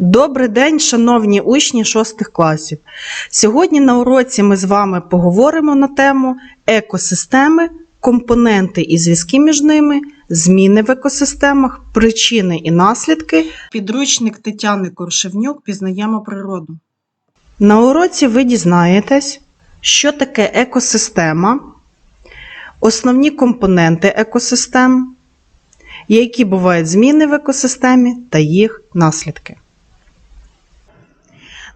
Добрий день, шановні учні шостих класів. Сьогодні на уроці ми з вами поговоримо на тему екосистеми, компоненти і зв'язки між ними, зміни в екосистемах, причини і наслідки. Підручник Тетяни Коршевнюк пізнаємо природу. На уроці ви дізнаєтесь, що таке екосистема, основні компоненти екосистем, які бувають зміни в екосистемі та їх наслідки.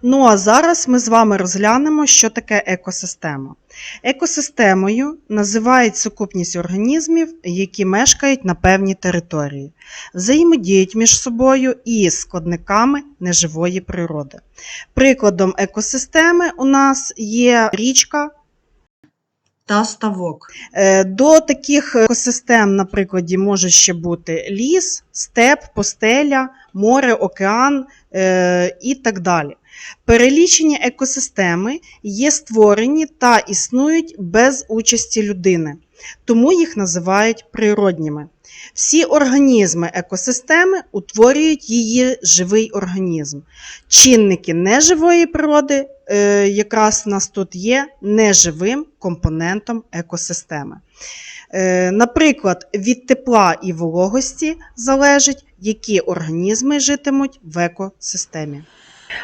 Ну а зараз ми з вами розглянемо, що таке екосистема. Екосистемою називають сукупність організмів, які мешкають на певній території, взаємодіють між собою і складниками неживої природи. Прикладом екосистеми у нас є річка та ставок. Е, До таких екосистем, на прикладі, може ще бути ліс, степ, постеля, море, океан е, і так далі. Перелічені екосистеми є створені та існують без участі людини, тому їх називають природніми. Всі організми екосистеми утворюють її живий організм. Чинники неживої природи якраз у нас тут є неживим компонентом екосистеми. Е, Наприклад, від тепла і вологості залежить, які організми житимуть в екосистемі.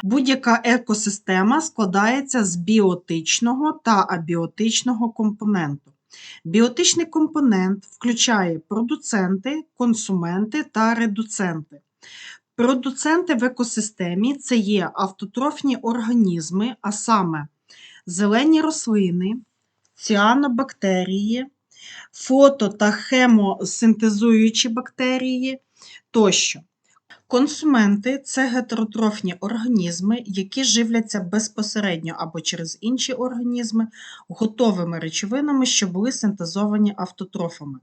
Будь-яка екосистема складається з біотичного та абіотичного компоненту. Біотичний компонент включає продуценти, консументи та редуценти. Продуценти в екосистемі це є автотрофні організми, а саме зелені рослини, ціанобактерії, фото та хемосинтезуючі бактерії тощо. Консументи це гетеротрофні організми, які живляться безпосередньо або через інші організми готовими речовинами, що були синтезовані автотрофами.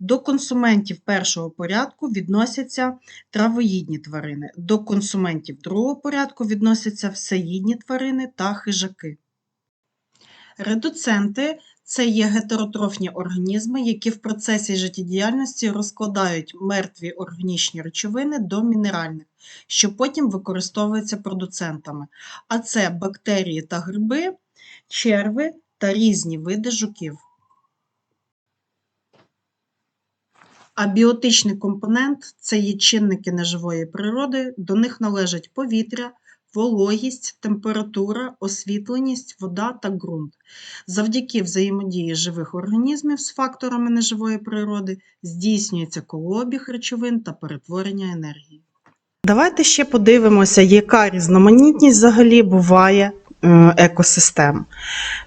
До консументів першого порядку відносяться травоїдні тварини, до консументів другого порядку відносяться всеїдні тварини та хижаки. Редуценти це є гетеротрофні організми, які в процесі життєдіяльності розкладають мертві органічні речовини до мінеральних, що потім використовуються продуцентами. А це бактерії та гриби, черви та різні види жуків. Абіотичний компонент це є чинники неживої природи, до них належать повітря, вологість, температура, освітленість, вода та ґрунт. Завдяки взаємодії живих організмів з факторами неживої природи здійснюється колообіг речовин та перетворення енергії. Давайте ще подивимося, яка різноманітність взагалі буває е, екосистем.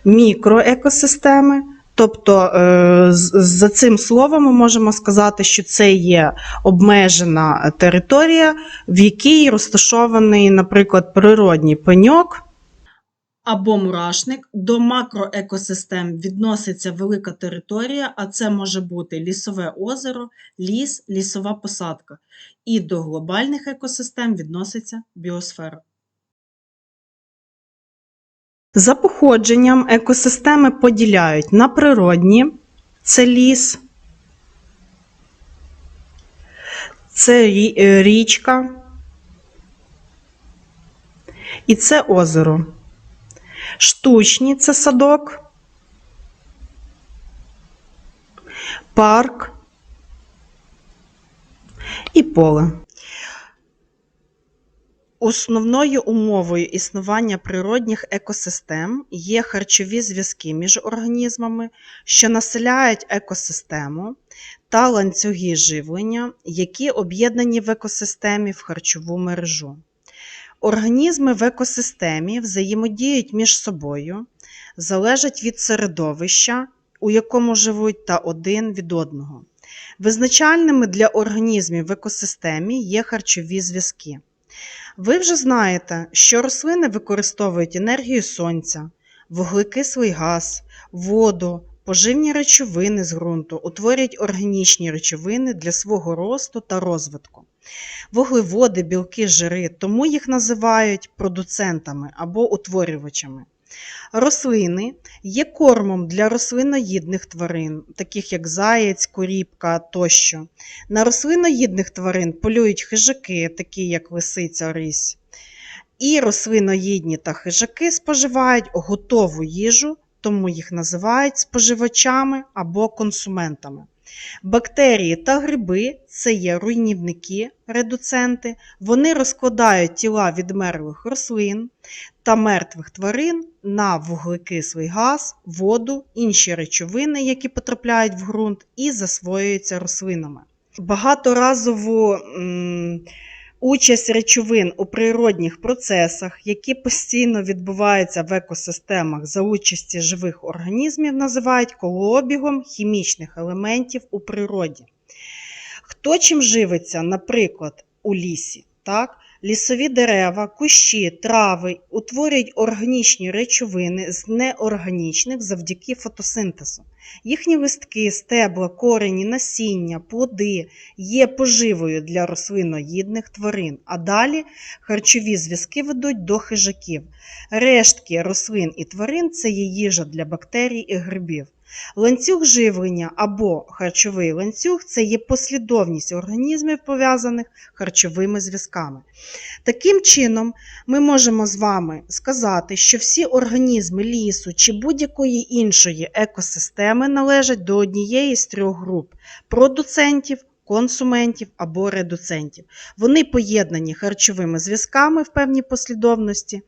Мікроекосистеми. Тобто, е, за цим словом ми можемо сказати, що це є обмежена територія, в якій розташований, наприклад, природній пеньок або мурашник. До макроекосистем відноситься велика територія, а це може бути лісове озеро, ліс, лісова посадка. І до глобальних екосистем відноситься біосфера. За походженням екосистеми поділяють на природні це ліс, це е, річка і це озеро. Штучні це садок, парк і поле. Основною умовою існування природних екосистем є харчові зв'язки між організмами, що населяють екосистему, та ланцюги живлення, які об'єднані в екосистемі в харчову мережу. Організми в екосистемі взаємодіють між собою, залежать від середовища, у якому живуть, та один від одного. Визначальними для організмів в екосистемі є харчові зв'язки. Ви вже знаєте, що рослини використовують енергію сонця, вуглекислий газ, воду, поживні речовини з ґрунту, утворюють органічні речовини для свого росту та розвитку. Вуглеводи, білки, жири, тому їх називають продуцентами або утворювачами. Рослини є кормом для рослиноїдних тварин, таких як заєць, коріпка тощо. На рослиноїдних тварин полюють хижаки, такі як лисиця, рись. І рослиноїдні та хижаки споживають готову їжу, тому їх називають споживачами або консументами. Бактерії та гриби це є руйнівники, редуценти. Вони розкладають тіла відмерлих рослин та мертвих тварин на вуглекислий газ, воду, інші речовини, які потрапляють в ґрунт і засвоюються рослинами. Багаторазову м, участь речовин у природних процесах, які постійно відбуваються в екосистемах за участі живих організмів, називають колообігом хімічних елементів у природі. Хто чим живиться, наприклад, у лісі? Так? Лісові дерева, кущі, трави утворюють органічні речовини з неорганічних завдяки фотосинтезу. Їхні листки, стебла, корені, насіння, плоди є поживою для рослиноїдних тварин, а далі харчові зв'язки ведуть до хижаків. Рештки рослин і тварин це є їжа для бактерій і грибів. Ланцюг живлення або харчовий ланцюг це є послідовність організмів, пов'язаних харчовими зв'язками. Таким чином, ми можемо з вами сказати, що всі організми лісу чи будь-якої іншої екосистеми належать до однієї з трьох груп продуцентів, консументів або редуцентів. Вони поєднані харчовими зв'язками в певній послідовності.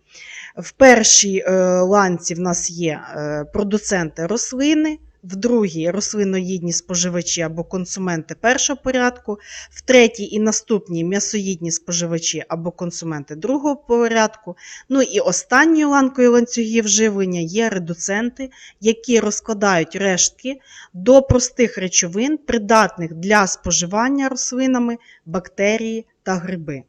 В першій е, ланці в нас є е, продуценти рослини, в другій рослиноїдні споживачі або консументи першого порядку, в третій і наступній м'ясоїдні споживачі або консументи другого порядку. Ну і останньою ланкою ланцюгів живлення є редуценти, які розкладають рештки до простих речовин, придатних для споживання рослинами, бактерії та гриби.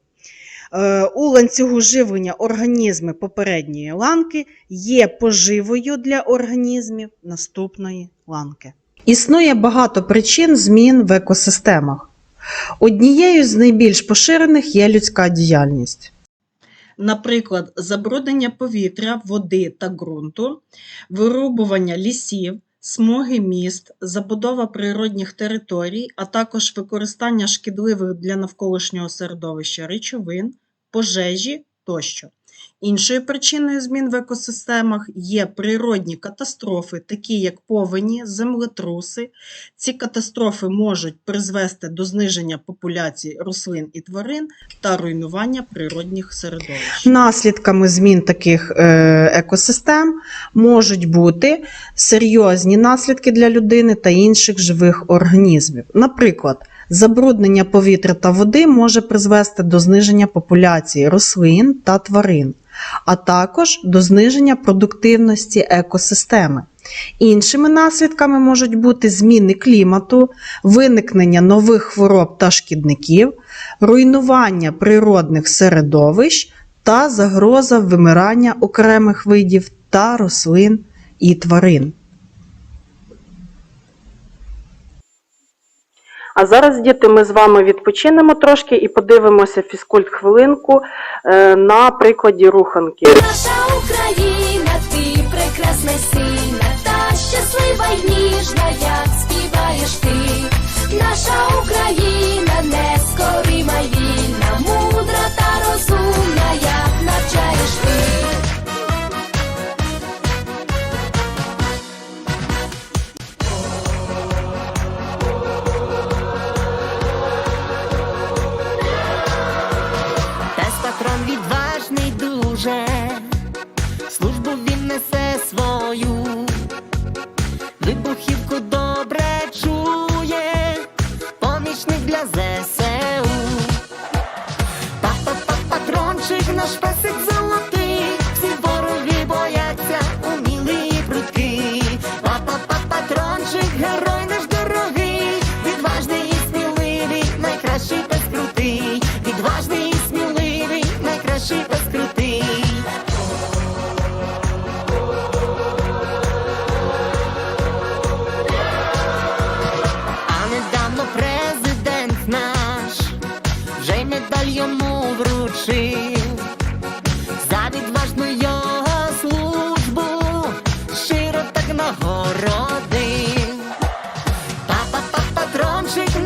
Е, У ланцюгу живлення організми попередньої ланки є поживою для організмів наступної ланки. Існує багато причин змін в екосистемах. Однією з найбільш поширених є людська діяльність. Наприклад, забруднення повітря, води та ґрунту, вирубування лісів, смуги міст, забудова природних територій, а також використання шкідливих для навколишнього середовища речовин, пожежі тощо. Іншою причиною змін в екосистемах є природні катастрофи, такі як повені, землетруси. Ці катастрофи можуть призвести до зниження популяцій рослин і тварин та руйнування природних середовищ. Наслідками змін таких е, екосистем можуть бути серйозні наслідки для людини та інших живих організмів. Наприклад, забруднення повітря та води може призвести до зниження популяції рослин та тварин, а також до зниження продуктивності екосистеми. Іншими наслідками можуть бути зміни клімату, виникнення нових хвороб та шкідників, руйнування природних середовищ та загроза вимирання окремих видів та рослин і тварин. А зараз, діти, ми з вами відпочинемо трошки і подивимося фізкульт хвилинку е, на прикладі руханки. Наша Україна, ти прекрасна, сина, та щаслива й ніжна, як співаєш ти. Наша Україна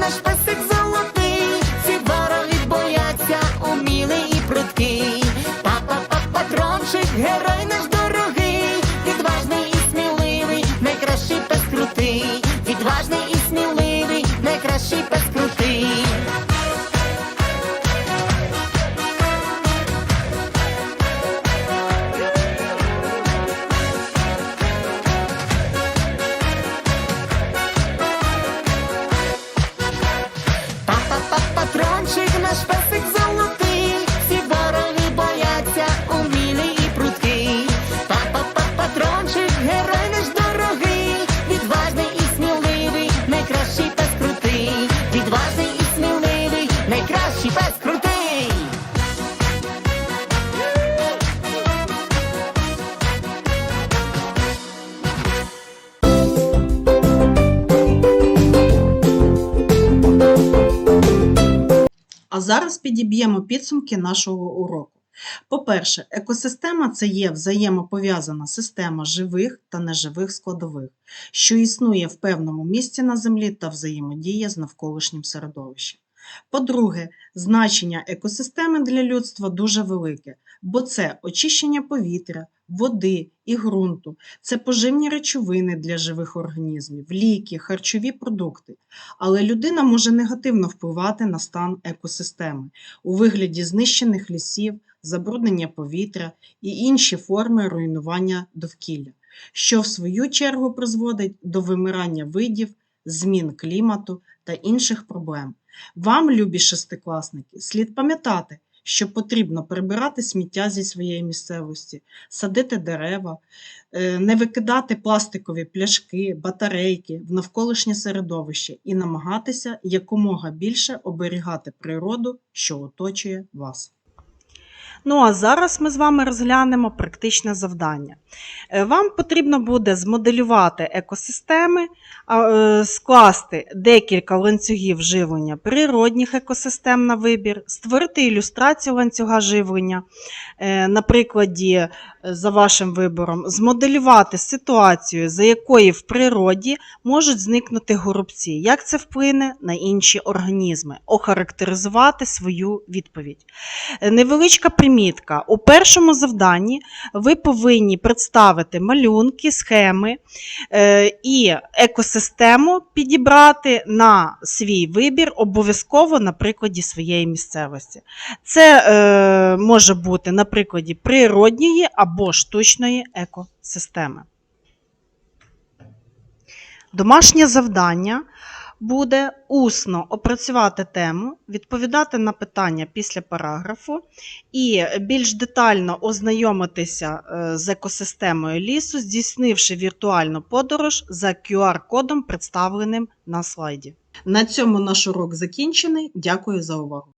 immer Spaß. Зараз підіб'ємо підсумки нашого уроку. По-перше, екосистема це є взаємопов'язана система живих та неживих складових, що існує в певному місці на Землі та взаємодіє з навколишнім середовищем. По-друге, значення екосистеми для людства дуже велике, бо це очищення повітря, води і ґрунту, це поживні речовини для живих організмів, ліки, харчові продукти. Але людина може негативно впливати на стан екосистеми у вигляді знищених лісів, забруднення повітря і інші форми руйнування довкілля, що в свою чергу призводить до вимирання видів, змін клімату та інших проблем. Вам, любі шестикласники, слід пам'ятати, що потрібно прибирати сміття зі своєї місцевості, садити дерева, е, не викидати пластикові пляшки, батарейки в навколишнє середовище і намагатися якомога більше оберігати природу, що оточує вас. Ну а зараз ми з вами розглянемо практичне завдання. Е, Вам потрібно буде змоделювати екосистеми, е, скласти декілька ланцюгів живлення природних екосистем на вибір, створити ілюстрацію ланцюга живлення, е, на прикладі, за вашим вибором, змоделювати ситуацію, за якої в природі можуть зникнути горобці. Як це вплине на інші організми? Охарактеризувати свою відповідь. Невеличка примітка. У першому завданні ви повинні представити малюнки, схеми е, і екосистему підібрати на свій вибір, обов'язково на прикладі своєї місцевості. Це е, може бути на прикладі природньої або штучної екосистеми. Домашнє завдання буде усно опрацювати тему, відповідати на питання після параграфу і більш детально ознайомитися е, з екосистемою лісу, здійснивши віртуальну подорож за QR-кодом, представленим на слайді. На цьому наш урок закінчений. Дякую за увагу.